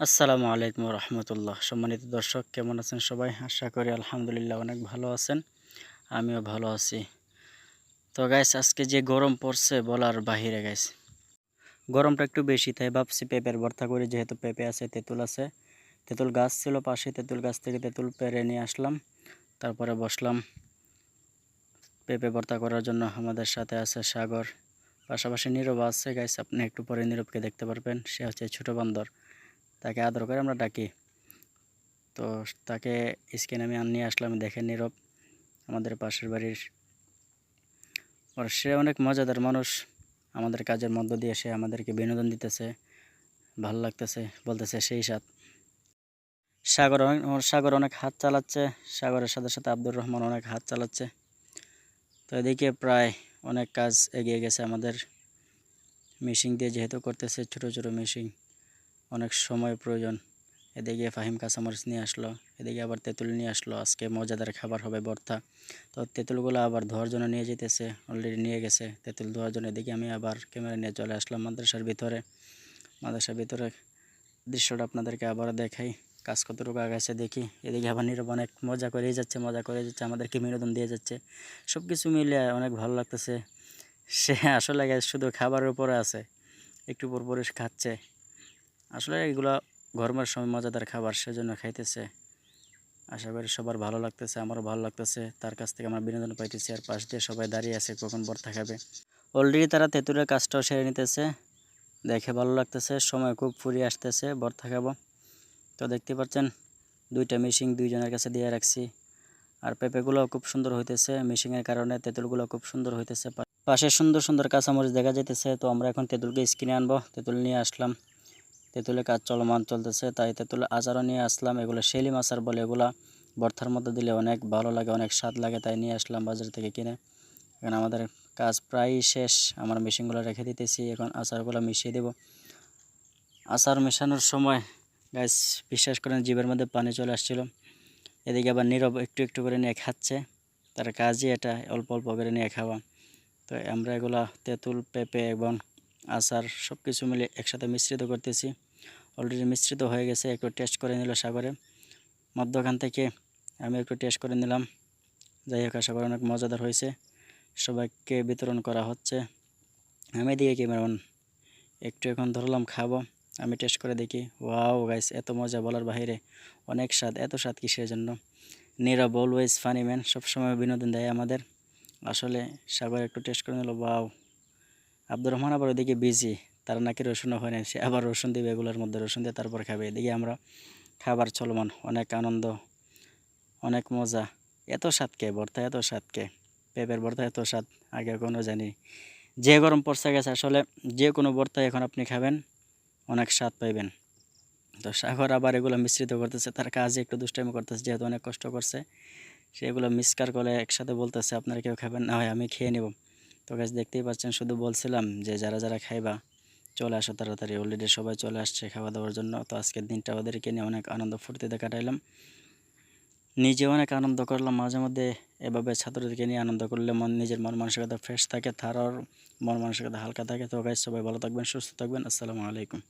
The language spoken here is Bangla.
আসসালামু আলাইকুম রহমতুল্লাহ। সম্মানিত দর্শক, কেমন আছেন সবাই? আশা করি আলহামদুলিল্লাহ অনেক ভালো আছেন। আমিও ভালো আছি। তো গাইস আজকে যে গরম পড়ছে বলার বাহিরে গাইস গরমটা একটু বেশি, তাই ভাবছি পেঁপের ভর্তা করি, যেহেতু পেঁপে আছে, তেঁতুল আছে। তেঁতুল গাছ ছিল পাশে, তেঁতুল গাছ থেকে তেঁতুল পেরে নিয়ে আসলাম। তারপরে বসলাম। পেঁপে ভর্তা করার জন্য আমাদের সাথে আছে সাগর। পাশাপাশি নীরব আছে গাইস আপনি একটু পরে নীরবকে দেখতে পারবেন। সে হচ্ছে ছোট বান্দর। তাকে আদর করে আমরা ডাকি। তো তাকে স্ক্যানে আমি নিয়ে আসলাম, দেখে নীরব। আমাদের পাশের বাড়ির আর সে অনেক মজাদার মানুষ। আমাদের কাজের মধ্য দিয়ে সে আমাদেরকে বিনোদন দিতেছে, ভালো লাগতেছে, বলতেছে সেই সাথ সাগর সাগর অনেক হাত চালাচ্ছে, সাগরের সাথে সাথে আব্দুর রহমান অনেক হাত চালাচ্ছে। তো এদিকে প্রায় অনেক কাজ এগিয়ে গেছে আমাদের। মেশিন দিয়ে যেহেতু করতেছে, ছোট ছোট মেশিন অনেক সময় প্রয়োজন। এদিকে ফাহিম কাঁচামরিচ নিয়ে আসলো, এদিকে আবার তেঁতুল নিয়ে আসলো। আজকে মজাদার খাবার হবে ভর্তা। তো তেঁতুলগুলো আবার ধোয়ার জন্য নিয়ে যেতেছে অলরেডি নিয়ে গেছে। তেঁতুল ধোয়ার জন্য এদিকে আমি আবার ক্যামেরা নিয়ে চলে আসলাম মাদ্রাসার ভিতরে। মাদ্রাসার ভিতরে দৃশ্যটা আপনাদেরকে আবার দেখাই। কাজ কতটুকু আগাছে দেখি। এদিকে আবার নীরব অনেক মজা করেই যাচ্ছে, মজা করে যাচ্ছে, আমাদেরকে বিনোদন দিয়ে যাচ্ছে। সব কিছু মিলে অনেক ভালো লাগতেছে। সে আসলে শুধু খাবারের উপরে আছে, একটু পর পরে খাচ্ছে। আসলে এগুলো গরমের সময় মজাদার খাবার সেজন্য খাইতেছে। আশা করি সবার ভালো লাগতেছে, আমারও ভালো লাগতেছে। তার কাছ থেকে আমরা বিনোদন পাইতেছি, আর পাশ দিয়ে সবাই দাঁড়িয়ে আছে কখন বর্তা খাবে অলরেডি তারা তেঁতুলের কাজটাও সেরে নিতেছে। দেখে ভালো লাগতেছে, সময় খুব ফুরিয়ে আসতেছে বর্তা খাব তো দেখতে পাচ্ছেন, দুইটা মেশিন দুইজনের কাছে দিয়ে রাখছি। আর পেঁপেগুলো খুব সুন্দর হইতেছে মেশিনের কারণে তেঁতুলগুলো খুব সুন্দর হইতেছে। পাশে সুন্দর সুন্দর কাঁচামরিচ দেখা যাইতেছে, তো আমরা এখন তেঁতুলকে স্কিনে আনব। তেঁতুল নিয়ে আসলাম। তেঁতুলের কাজ চলমান চলতেছে, তাই তেঁতুলের আচারও নিয়ে আসলাম। এগুলো শেলিম আচার বলে এগুলা বর্থার মধ্যে দিলে অনেক ভালো লাগে, অনেক স্বাদ লাগে, তাই নিয়ে আসলাম বাজার থেকে কিনে। এখন আমাদের কাজ প্রায় শেষ, আমার মেশিনগুলো রেখে দিতেছি, এখন আচারগুলো মিশিয়ে দেব। আচার মেশানোর সময় গাছ বিশ্বাস করেন জীবের মধ্যে পানি চলে আসছিল। এদিকে আবার নীরব একটু একটু করে নিয়ে খাচ্ছে, তার কাজই এটা, অল্প অল্প করে নিয়ে খাওয়া। তো আমরা এগুলা তেঁতুল পেঁপে এবং আচার সব কিছু মিলে একসাথে মিশ্রিত করতেছি। অলরেডি মিশ্রিত হয়ে গেছে, একটু টেস্ট করে নিল সাগরে। মধ্যখান থেকে আমি একটু টেস্ট করে নিলাম। যাই হোক, আশা করি অনেক মজাদার হয়েছে। সবাইকে বিতরণ করা হচ্ছে। আমি দিয়ে ক্যামেরাম্যান একটু এখন ধরলাম খাব। আমি টেস্ট করে দেখি। ওয়াও গাইস এত মজা বলার বাহিরে অনেক স্বাদ। এত স্বাদ কিসের জন্য? নীরব অলওয়েজ ফানি ম্যান সবসময় বিনোদন দেয় আমাদের। আসলে সাগর একটু টেস্ট করে নিল ওয়াও আব্দুর রহমান আবার ওইদিকে বিজি তার নাকি রসুনও হয় না সে আবার রসুন দিবে এগুলোর মধ্যে, রসুন দিয়ে তারপর খাবে। এদিকে আমরা খাবার চলমান, অনেক আনন্দ, অনেক মজা। এত স্বাদ স্বাদকে ভর্তা এত স্বাদ স্বাদকে পেঁপের ভর্তা এত স্বাদ, আগে কোনো জানি। যে গরম পড়ছে গেছে, আসলে যে কোনো ভর্তা এখন আপনি খাবেন, অনেক স্বাদ পাইবেন। তো সাগর আবার এগুলো মিশ্রিত করতেছে, তার কাজে একটু দুষ্টামি করতেছে, যেহেতু অনেক কষ্ট করছে সেগুলো মিসকার করে একসাথে বলতেছে, আপনারা কেউ খাবেন না, হয় আমি খেয়ে নেব। তো গাছ দেখতেই পাচ্ছেন, শুধু বলছিলাম যে যারা যারা খাইবা, চলে আসো তাড়াতাড়ি। অলরেডি সবাই চলে আসছে খাওয়া দাওয়ার জন্য। তো আজকের দিনটা ওদেরকে নিয়ে অনেক আনন্দ ফুর্তিতে কাটাইলাম। নিজে অনেক আনন্দ করলাম, মাঝে মধ্যে এভাবে ছাত্রদেরকে নিয়ে আনন্দ করলে মন, নিজের মন মানসিকতা ফ্রেশ থাকে, তার মন মানসিকতা হালকা থাকে। তো গাছ সবাই ভালো থাকবেন, সুস্থ থাকবেন। আসসালামু আলাইকুম।